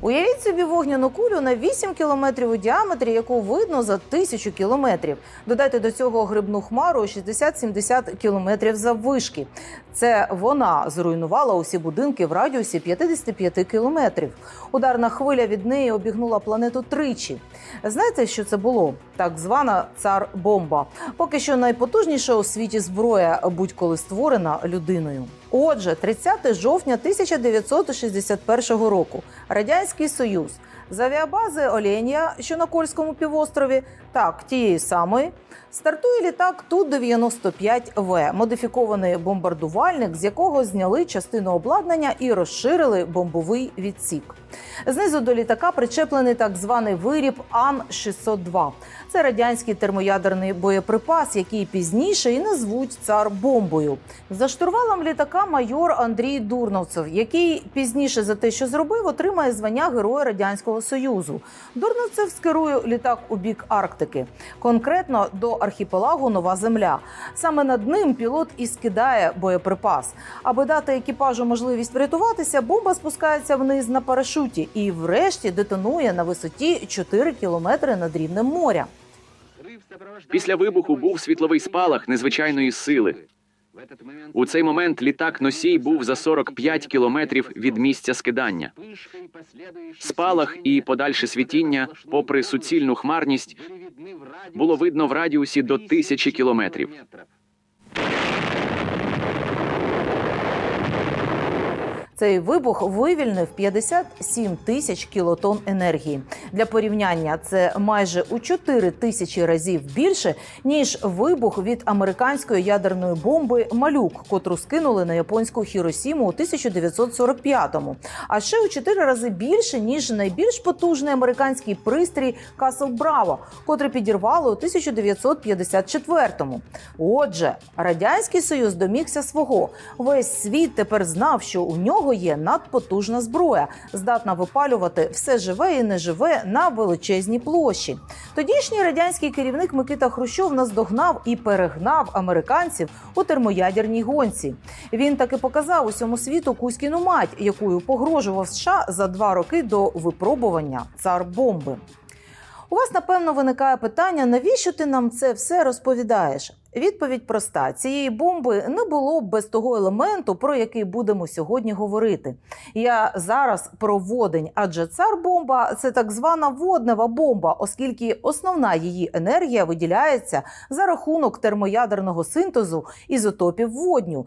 Уявіть собі вогняну кулю на 8 кілометрів у діаметрі, яку видно за тисячу кілометрів. Додайте до цього грибну хмару 60-70 кілометрів заввишки. Це вона зруйнувала усі будинки в радіусі 55 кілометрів. Ударна хвиля від неї обігнула планету тричі. Знаєте, що це було? Так звана цар-бомба. Поки що найпотужніша у світі зброя, будь-коли створена людиною. Отже, 30 жовтня 1961 року Радянський Союз з авіабази Оленя, що на Кольському півострові, так тієї самої, стартує літак Ту-95В, модифікований бомбардувальник, з якого зняли частину обладнання і розширили бомбовий відсік. Знизу до літака причеплений так званий виріб Ан-602. Це радянський термоядерний боєприпас, який пізніше і назвуть цар бомбою. За штурвалом літака майор Андрій Дурновцев, який пізніше за те, що зробив, отримає звання Героя Радянського Союзу. Дурновцев скерує літак у бік Арктики, конкретно до архіпелагу Нова Земля. Саме над ним пілот і скидає боєприпас. Аби дати екіпажу можливість врятуватися, бомба спускається вниз на парашуті і, врешті, детонує на висоті 4 кілометри над рівнем моря. Після вибуху був світловий спалах незвичайної сили. У цей момент літак носій був за 45 кілометрів від місця скидання. Спалах і подальше світіння, попри суцільну хмарність, було видно в радіусі до тисячі кілометрів. Цей вибух вивільнив 57 тисяч кілотон енергії. Для порівняння це майже у 4 тисячі разів більше ніж вибух від американської ядерної бомби Малюк, котру скинули на японську Хіросіму у 1945-му. А ще у 4 рази більше ніж найбільш потужний американський пристрій Касл Браво, котрий підірвали у 1954-му. Отже, радянський союз домігся свого. Весь світ тепер знав, що у нього є надпотужна зброя, здатна випалювати все живе і неживе на величезній площі. Тодішній радянський керівник Микита Хрущов наздогнав і перегнав американців у термоядерній гонці. Він таки показав усьому світу Кузькіну мать, якою погрожував США за два роки до випробування цар бомби. У вас напевно виникає питання, навіщо ти нам це все розповідаєш? Відповідь проста: цієї бомби не було б без того елементу, про який будемо сьогодні говорити. Я зараз про водень, адже цар бомба це так звана воднева бомба, оскільки основна її енергія виділяється за рахунок термоядерного синтезу ізотопів водню,